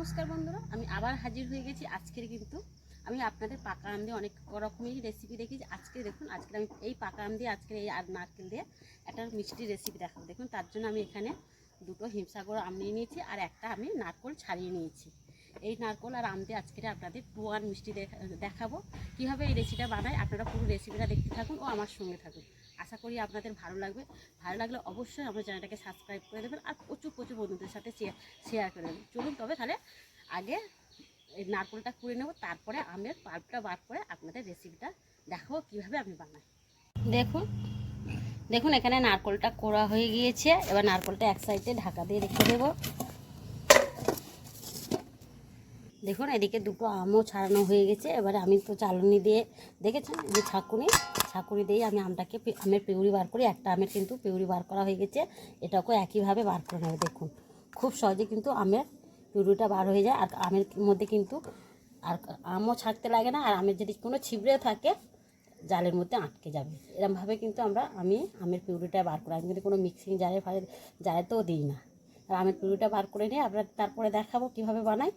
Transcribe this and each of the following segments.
নমস্কার বন্ধুরা, আমি আবার হাজির হয়ে গেছি আজকের কিন্তু। আমি আপনাদের পাকা আম দিয়ে অনেক রকমেরই রেসিপি দেখেছি। আজকে দেখুন আজকে আমি এই পাকা আম দিয়ে আজকে এই আর নারকেল দিয়ে একটা মিষ্টি রেসিপি দেখাবো। দেখুন, তার জন্য আমি এখানে দুটো হিমসাগর আম নিয়ে নিয়েছি আর একটা আমি নারকল ছাড়িয়ে নিয়েছি। এই নারকল আর আম দিয়ে আজকে আপনাদের টুয়ান মিষ্টি দেখা- দেখাবো। কীভাবে এই রেসিপিটা বানায়, আপনারা পুরো রেসিপিটা দেখতে থাকুন ও আমার সঙ্গে থাকুন। আশা করি আপনাদের ভালো লাগবে। ভালো লাগলে অবশ্যই আমার চ্যানেলটাকে সাবস্ক্রাইব করে দেবেন আর প্রচুর প্রচুর বন্ধুদের সাথে শেয়ার করে দেবেন। চলুন তবে তাহলে আগে এই নারকলটা কুড়ে নেব, তারপরে আমের পাল্পটা বার করে আপনাদের রেসিপিটা দেখাবো কীভাবে আমি বানাই। দেখুন দেখুন এখানে নারকলটা কোড়া হয়ে গিয়েছে। এবার নারকলটা এক সাইডে ঢাকা দিয়ে রেখে দেব। দেখুন, এদিকে দুটো আমও ছাড়ানো হয়ে গেছে। এবারে আমি তো চালনি দিয়ে দেখেছেন, যে ছাকুনি ছাকুনি দিয়ে আমি আমটাকে আমের পিউরি বার করি, একটা আমের কিন্তু পিউরি বার করা হয়ে গেছে, এটাকেও একইভাবে বার করে নেবে, দেখুন। খুব সহজে কিন্তু আমের পিউরিটা বার হয়ে যায়, আর আমের মধ্যে কিন্তু আর আমও ছাড়তে লাগে না, আর আমের যদি কোনো ছিবড়ে থাকে, জালের মধ্যে আটকে যাবে। এরমভাবে কিন্তু আমরা আমি আমের পিউরিটা বার করি, আমি কিন্তু কোনো মিক্সিং জারে ফারে জারেতেও দিই না। আর আমের পিউরিটা বার করে নিয়ে আমরা তারপরে দেখাবো কীভাবে বানাই।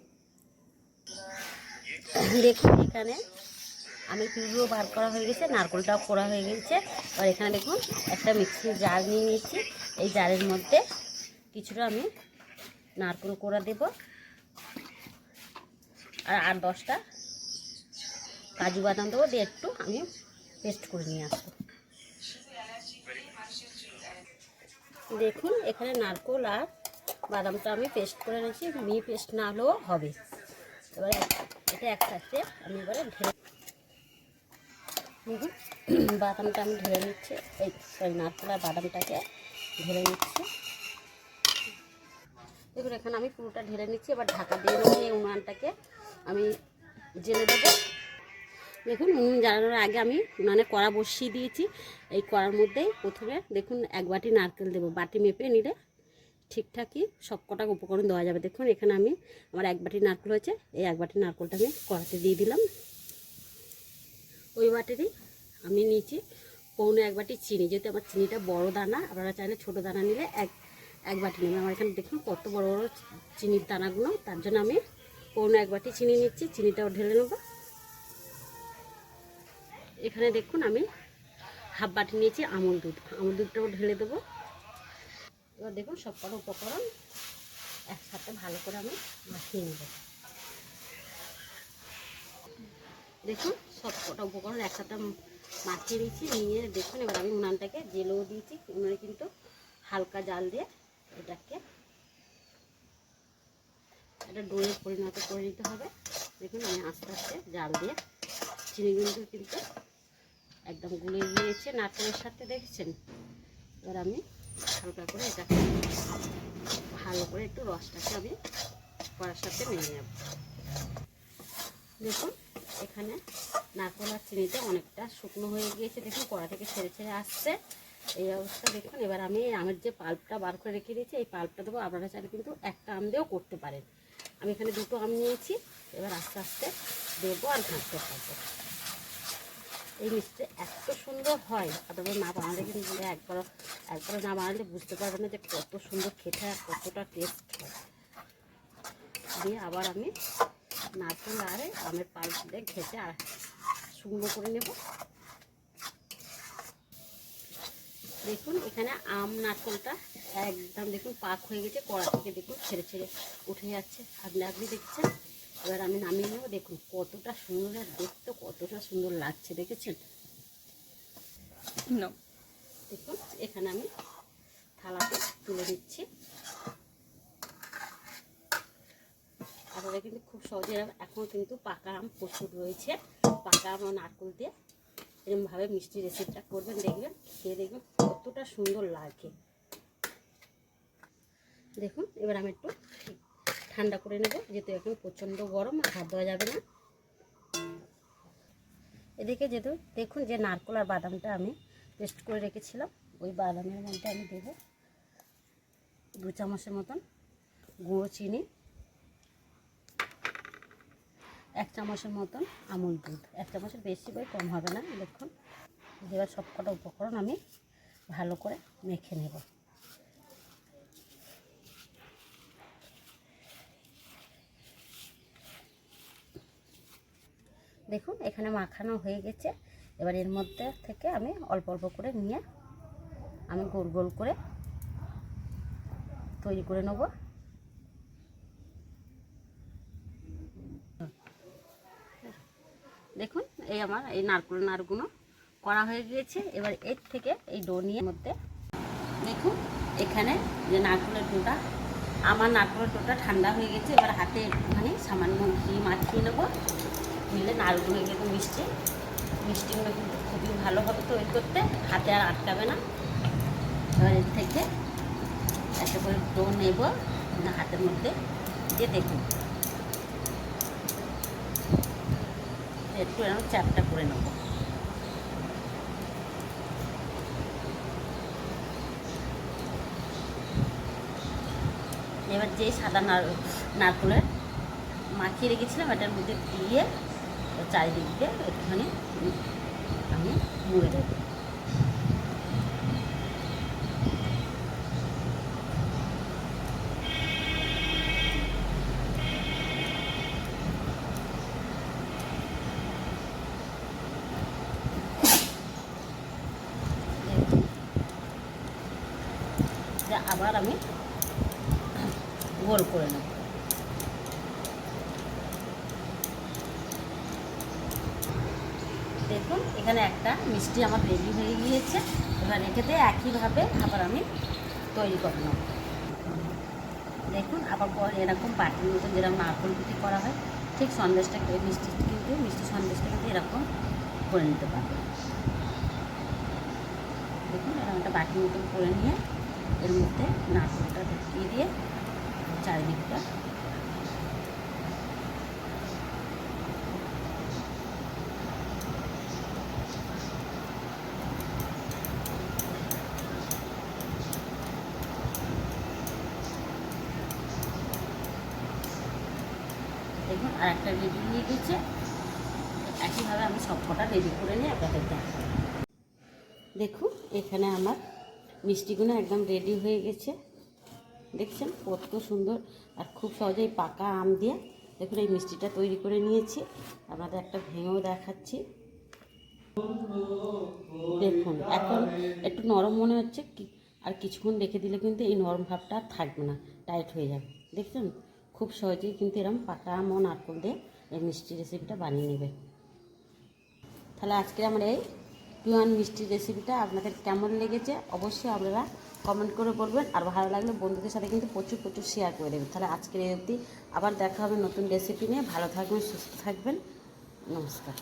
দেখুন এখানে আমের পিউরিও বার করা হয়ে গেছে, নারকলটাও করা হয়ে গেছে। আর এখানে দেখুন, একটা মিক্সির জার নিয়ে নিয়েছি। এই জারের মধ্যে কিছুটা আমি নারকল কোড়া দেব। আর আট দশটা কাজু বাদাম দেবো দিয়ে একটু আমি পেস্ট করে নিয়ে আসব। দেখুন, এখানে নারকোল আর বাদামটা আমি পেস্ট করে নিয়েছি মি পেস্ট না হলেও হবে। এবার এটা একসাথে আমি এবারে ঢেলে বাদামটা আমি ঢেলে নিচ্ছি। এই সরি নারকোল আর বাদামটাকে ঢেলে নিচ্ছি। দেখুন, এখানে আমি পুরোটা ঢেলে নিচ্ছি। এবার ঢাকা দিয়ে নিয়ে এই উনানটাকে। আমি জেলে দেবো। দেখুন, উনুন জ্বালানোর আগে আমি উনানে কড়া বসিয়ে দিয়েছি। এই কড়ার মধ্যেই প্রথমে দেখুন, এক বাটি নারকেল দেবো। বাটি মেপে নিলে ঠিকঠাকই সব কটা উপকরণ দেওয়া যাবে। দেখুন, এখানে আমি আমার এক বাটি নারকেল হয়েছে। এই এক বাটি নারকেলটা আমি কড়াতে দিয়ে দিলাম। ওই বাটিরই আমি নিয়েছি। পৌনে এক বাটি চিনি। যেহেতু আমার চিনিটা বড় দানা, আপনারা চাইলে ছোটো দানা নিলে এক এক বাটি নেবে আমার এখানে দেখুন কত বড় বড় চিনির দানাগুলো। তার জন্য আমি পৌনে এক বাটি চিনি নিচ্ছি। চিনিটাও ঢেলে নেব। এখানে দেখুন আমি হাফ বাটি নিয়েছি আমুল দুধ। আমুল দুধটাও ঢেলে দেবো। এবার দেখুন সব কটা উপকরণ একসাথে ভালো করে আমি মাখিয়ে নেব। দেখুন, সব কটা উপকরণ একসাথে মাখিয়ে দিয়েছি নিয়ে দেখুন, এবার আমি উনানটাকে জেলেও দিয়েছি, উনানে কিন্তু হালকা জাল দিয়ে এটাকে একটা ডোয়ে পরিণত করে নিতে হবে। দেখুন, আমি আস্তে আস্তে জাল দিয়ে চিনিগুলো কিন্তু কিন্তু একদম গুলে গিয়েছে নারকেলের সাথে, দেখেছেন? এবার আমি হালকা করে এটাকে, ভালো করে একটু রসটাকে আমি কড়ার সাথে নিয়ে নেব। দেখুন, এখানে নারকেল আর চিনিতে অনেকটা শুকনো হয়ে গিয়েছে। দেখুন, কড়া থেকে ছেড়ে ছেড়ে আসছে। এই অবস্থা দেখুন। এবার আমি আমের যে পাল্পটা বার করে রেখে দিয়েছি, এই পাল্পটা দেবো। আপনারা চাইলে কিন্তু একটা আম দিয়েও করতে পারেন। আমি এখানে দুটো আম নিয়েছি। এবার আস্তে আস্তে দেবো আর ঘাঁটতে থাকব। এই মিষ্টি এত সুন্দর হয়। আপনারা না বানালে কিন্তু একবার একবার না বানালে বুঝতে পারবেন না যে কত সুন্দর খেতে আর কতটা টেস্ট হয়। দিয়ে আবার আমি নারকেল আর আমের পাল্প দিয়ে ঘেটে আর শুকনো করে নেব। দেখুন এখানে আম নারকেলটা একদম দেখুন পাক হয়ে গেছে কড়া থেকে দেখুন ছেড়ে ছেড়ে উঠে যাচ্ছে। আপনি আপনি দেখছেন? এবার আমি নামিয়ে নেব। দেখুন কতটা সুন্দর দেখতে কতটা সুন্দর লাগছে দেখেছেন? দেখুন এখানে আমি থালাতে তুলে দিচ্ছি আপনারা কিন্তু খুব সহজে এখন কিন্তু পাকা আম প্রচুর রয়েছে। পাকা আম নারকেল দিয়ে এরকমভাবে মিষ্টি রেসিপিটা করবেন, দেখবেন, খেয়ে দেখবেন কতটা সুন্দর লাগে। দেখুন, এবার আমি একটু ঠান্ডা করে নেব, যেহেতু এখন প্রচণ্ড গরম, আর হাত দেওয়া যাবে না। এদিকে যেহেতু দেখুন যে নারকেল আর বাদামটা আমি পেস্ট করে রেখেছিলাম, ওই বাদামের মধ্যে আমি দেবো দু চামচের মতন গুঁড়ো চিনি। এক চামচের মতন আমুল দুধ। এক চামচের বেশি করে কম হবে না দেখুন এবার সবকটা উপকরণ আমি ভালো করে মেখে নেব। দেখুন, এখানে মাখানো হয়ে গেছে। এবার এর মধ্যে থেকে আমি অল্প অল্প করে নিয়ে আমি গোল গোল করে তৈরি করে নেব। দেখুন, এই আমার, এই নারকুলের নারগুলো করা হয়ে গিয়েছে। এবার এর থেকে এই ডো নিয়ে মধ্যে দেখুন, এখানে যে নারকুলের ডোটা, আমার নারকুলের ডোটা ঠান্ডা হয়ে গেছে এবার হাতে একটুখানি সামান্য ঘি মাখিয়ে নেব। নিলে নাড়গুলো কিন্তু মিষ্টি। কিন্তু খুবই ভালো হবে তৈরি করতে। হাতে আর আটকাবে না। এবার এর থেকে একটা করে ডো নেব। হাতের মধ্যে দিয়ে দেখুন। একটু এরকম চ্যাপটা করে নেব। এবার যে সাদা নার নারকুলের মাখিয়ে রেখেছিলাম, এটার মধ্যে দিয়ে চারিদিক দিয়ে একটুখানি আমি মুড়ে দেবো যে আবার আমি গোল করে নেব। দেখুন, এখানে একটা মিষ্টি আমার রেডি হয়ে গিয়েছে। এবার রেখে দিয়ে একইভাবে আবার আমি তৈরি করে নেব। দেখুন, আবার এরকম বাটির মতন যেরকম নারকল পিঠে করা হয়, ঠিক সন্দেশটা মিষ্টি কিন্তু, মিষ্টি সন্দেশটা কিন্তু এরকম করে নিতে পারবে দেখুন, এরকম একটা বাটির মতন করে নিয়ে এর মধ্যে নারকেলটা ঢুকিয়ে দিয়ে চারিদিকটা দেখুন, আর একটা রেডি হয়ে গেছে একইভাবে আমি সব কটা রেডি করে নিয়ে আপনাদের দেখুন, এখানে আমার মিষ্টিগুলো একদম রেডি হয়ে গেছে। দেখছেন কত সুন্দর আর খুব সহজেই পাকা আম দিয়ে দেখুন এই মিষ্টিটা তৈরি করে নিয়েছি। আপনাদের একটা ভেঙেও দেখাচ্ছি। দেখুন, এখন একটু নরম মনে হচ্ছে আর কিছুক্ষণ রেখে দিলে কিন্তু এই নরম ভাবটা আর থাকবে না টাইট হয়ে যাবে। দেখছেন? খুব সহজেই কিন্তু এরকম পাকা আম ও নারকল দিয়ে এই মিষ্টি রেসিপিটা বানিয়ে নেবে। তাহলে আজকে আমার এই পিওয়ান মিষ্টির রেসিপিটা আপনাদের কেমন লেগেছে অবশ্যই আপনারা কমেন্ট করে বলবেন। আর ভালো লাগলে বন্ধুদের সাথে কিন্তু প্রচুর প্রচুর শেয়ার করে দেবেন। তাহলে আজকের এই অবধি আবার দেখা হবে নতুন রেসিপি নিয়ে। ভালো থাকবেন, সুস্থ থাকবেন। নমস্কার।